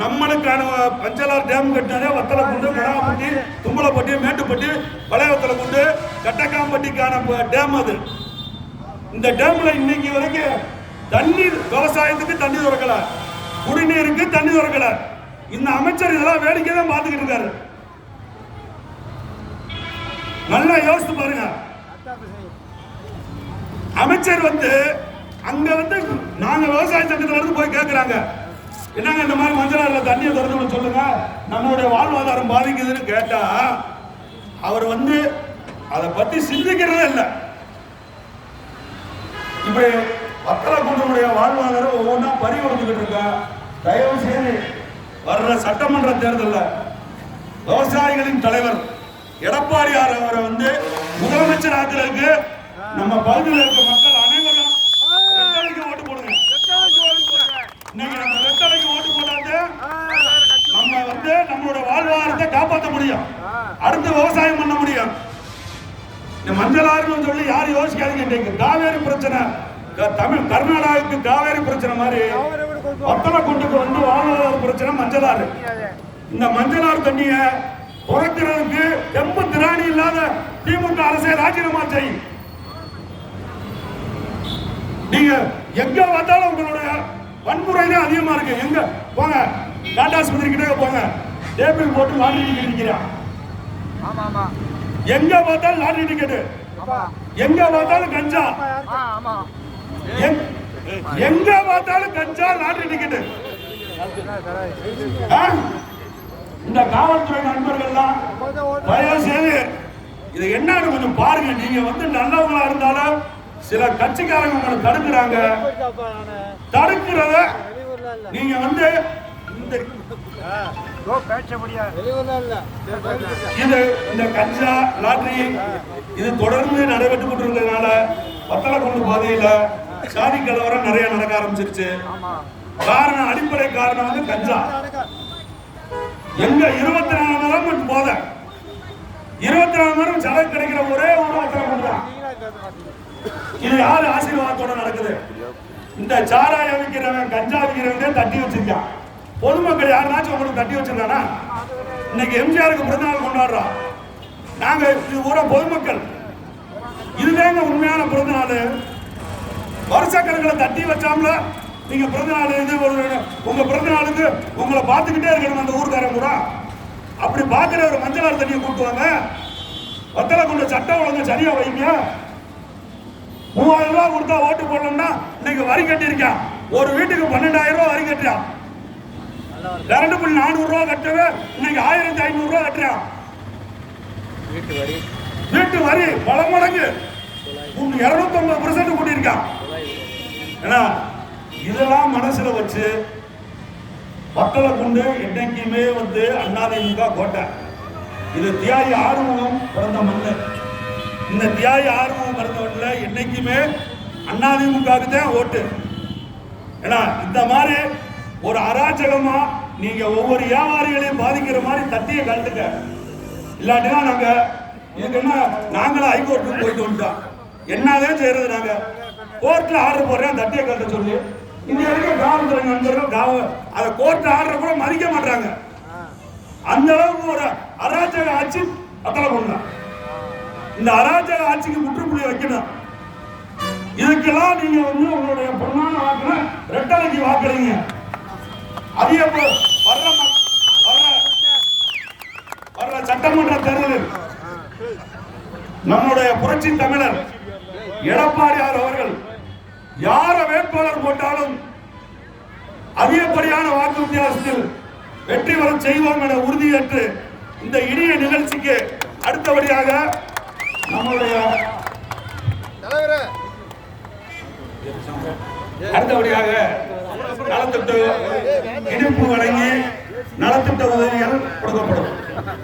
நம்மளுக்கான பஞ்சலார் டேம் கட்டினதே கொண்டு கடாப்பட்டி தும்பலப்பட்டி மேட்டுப்பட்டி பழைய கொண்டு கட்டக்காம்பட்டிக்கான டேம் அது. இந்த டேம்ல இன்னைக்கு வரைக்கும் தண்ணீர் விவசாயத்துக்கு தண்ணி திறக்கல. குடிநீருக்கு தண்ணி திறக்கல. இந்த அமைச்சர் இதெல்லாம் வேடிக்கை தான் பார்த்துக்கிட்டு இருக்காரு. நல்லா யோசித்து பாருங்க. அமைச்சர் வந்து அங்க வந்து நாங்க விவசாய சங்கத்துல இருந்து போய் கேட்கிறாங்க என்னங்க இந்த மாதிரி மஞ்சளாறுல தண்ணியை திறந்து சொல்லுங்க? நம்மளுடைய வாழ்வாதாரம் பாதிக்குதுன்னு கேட்டா அவர் வந்து அதை பத்தி சிந்திக்கிறதே இல்லை. இப்படி வத்தலக்குண்டனுடைய வாழ்வாதாரம் ஒவ்வொன்றா பறி கொடுத்துக்கிட்டு இருக்கா? தயவு செய்து வர்ற சட்டமன்ற தேர்தலில் விவசாயிகளின் தலைவர் எடப்பாடியார் அவரை வந்து முதலமைச்சர் ஆக்குறதுக்கு நம்ம பகுதியில் இருக்க மக்கள் அனைவரும் ரெட்டலைக்கு ஓட்டு போடுங்க இன்னைக்கு நம்ம ரெட்டலைக்கு ஓட்டு போடாது நம்ம வந்து நம்மளோட வாழ்வாதாரத்தை காப்பாற்ற முடியும். அடுத்து விவசாயம் பண்ண முடியும். இந்த மஞ்சளாறுன்னு சொல்லி யாரும் யோசிக்காதீங்க காவேரி பிரச்சனை. தமிழ் கர்நாடகாவுக்கு காவேரி பிரச்சனை மாதிரி. வத்தலக்குண்டுக்கு வந்து வாழ்வாதார பிரச்சனை மஞ்சளாறு இந்த மஞ்சளாறு தண்ணிய குறைக்கிறதுக்கு தெம்பு திராணி இல்லாத திமுக அரசை ராஜினாமா செய்யும் நீங்க எங்க பார்த்தாலும் உங்களுடைய வன்முறை தான் அதிகமா இருக்கு. எங்க? போங்க. டாடா ஆஸ்பத்திரி கிட்ட போங்க. டேபிள் போட்டு லாட்டரி டிக்கெட் ஆமா எங்க பார்த்தாலும் லாட்டரி டிக்கெட் ஆமா. எங்க பார்த்தாலும் கஞ்சா. ஆ, ஆமா. எங்- எங்க பார்த்தாலும் கஞ்சா லாட்டரி டிக்கெட் இந்த காவல்துறை நண்பர்கள்லாம் தயவு செய்து இது என்னன்னு கொஞ்சம் பாருங்க. நீங்க வந்து நல்லவங்களா இருந்தாலும் சில கட்சிக்காரங்க உங்களை தடுக்கிறாங்க. தடுக்கிறத நீங்க வந்து இந்த இது இந்த கஞ்சா லாட்டரி இது தொடர்ந்து நடைபெற்றுக்கிட்டு இருக்கிறதுனால பத்தலக்குண்டு பகுதியில சாதி கலவரம் நிறைய நடக்க ஆரம்பிச்சிருச்சு. காரணம் அடிப்படை காரணம் வந்து கஞ்சா. எங்க இருபத்தி நாலு மணி நேரம் போத. இருபத்தி நாலு மணி நேரம் சரக்கு கிடைக்கிற ஒரே ஒரு பத்தலக்குண்டு தான் இது யாரு ஆசீர்வாதத்தோட நடக்குது? இந்த சாராயம் விற்கிறவன் கஞ்சா விற்கிறவன் தட்டி வச்சிருக்கான். பொதுமக்கள் யாருனாச்சும் உங்களுக்கு தட்டி வச்சிருந்தானா இன்னைக்கு எம்ஜிஆருக்கு பிறந்தநாள் கொண்டாடுறோம் நாங்க இது பூரா பொதுமக்கள். இதுதாங்க உண்மையான பிறந்தநாள். வருஷக்கணக்கில் தட்டி வச்சாமல நீங்க பிறந்தநாள் இது ஒரு உங்க பிறந்தநாளுக்கு உங்களை பார்த்துக்கிட்டே இருக்கணும் அந்த ஊர்க்காரன் கூட. அப்படி பார்க்குற ஒரு மஞ்சளார் தண்ணியை கூட்டுவாங்க வத்தலை கொண்ட சட்டம் ஒழுங்கு சரியா வைங்க. மூவாயிரம் ரூபா கொடுத்தா ஓட்டு போடணும்னா இன்னைக்கு வரி கட்டியிருக்கான். ஒரு வீட்டுக்கு பன்னெண்டாயிரம் ரூபா வரி கட்டுறான். கரண்ட் பில் நானூறு ரூபாய் கட்டவே இன்னைக்கு ஆயிரத்தி ஐநூறு ரூபாய் கட்டுறான். வீட்டு வரி. பல மடங்கு இருநூத்தி ஐம்பது பர்சன்ட் கூட்டியிருக்கான். ஏன்னா இதெல்லாம் மனசுல வச்சு மக்களை கொண்டு என்னைக்குமே வந்து அதிமுக கோட்டை. இது தியாகி ஆறுமுகம் பிறந்த மண்ணு. இந்த தியாகி ஆறுமுகம் பிறந்த மண்ணுல என்னைக்குமே அதிமுகவுக்கு தான் ஓட்டு. ஏன்னா இந்த மாதிரி ஒரு அராஜகமா நீங்க ஒவ்வொரு வியாபாரிகளையும் பாதிக்கிற மாதிரி தட்டியை கழட்டுங்க. இல்லாட்டினா நாங்க இதுக்கு என்ன நாங்களும் ஹைகோர்ட்டுக்கு போயிட்டு வந்துட்டோம். என்னதான் செய்யறது நாங்க. கோர்ட்ல ஆர்டர் போடுறேன் தட்டியை கலந்து சொல்லி. இங்க இருக்க காவல்துறை நண்பர்கள் காவ அதை கோர்ட் ஆர்டர் கூட மதிக்க மாட்டாங்க அந்த அளவுக்கு ஒரு அராஜக ஆட்சி அத்தலை பண்ணலாம் இந்த அராஜக ஆட்சிக்கு முற்றுப்புள்ளி வைக்கணும். இதுக்கெல்லாம் நீங்க வந்து உங்களுடைய பொன்னான வாக்குல ரெட்டலைக்கு வாக்குறீங்க அதே போல வர்ற வர்ற வர்ற சட்டமன்ற தேர்தலில் நம்முடைய புரட்சி தமிழர் எடப்பாடியார் அவர்கள் யார வேட்பாளர் போட்டாலும் அதிகப்படியான வாக்கு வித்தியாசத்தில் வெற்றி பெற செய்வோம் என உறுதியேற்று இந்த இனிய நிகழ்ச்சிக்கு அடுத்தபடியாக நம்முடைய அடுத்தபடியாக நலத்திட்ட இனிப்பு வழங்கி நலத்திட்ட உதவிகள் கொடுக்கப்படும்.